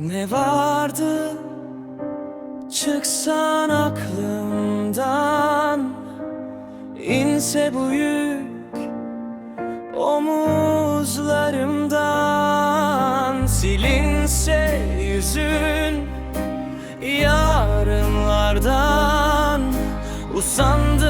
Ne vardı? Çıksan aklımdan. İnse bu yük omuzlarımdan. Silinse yüzün yarınlardan. Usandım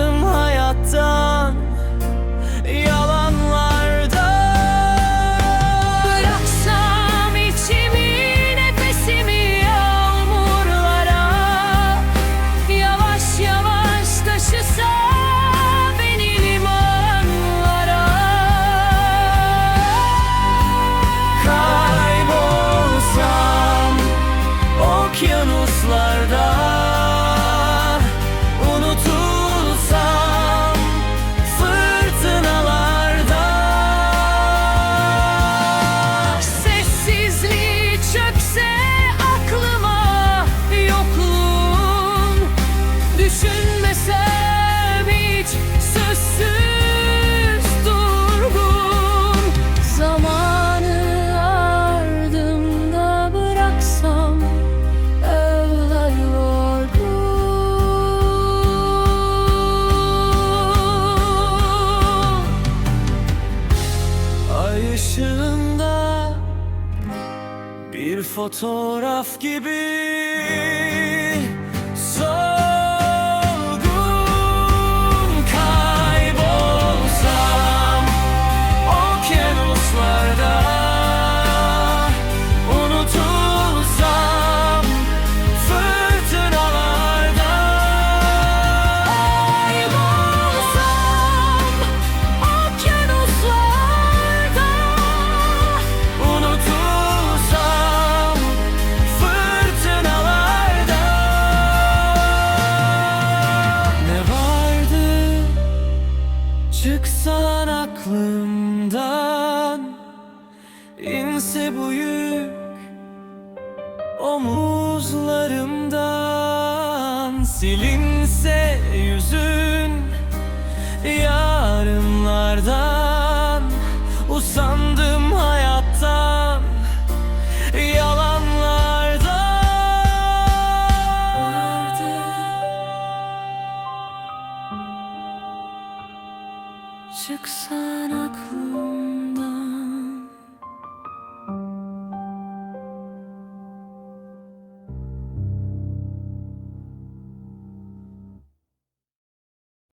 Ay ışığında bir fotoğraf gibi çıksan aklımdan İnse bu yük omuzlarımdan. Silinse yüzün yarınlardan Usandım 熟さなく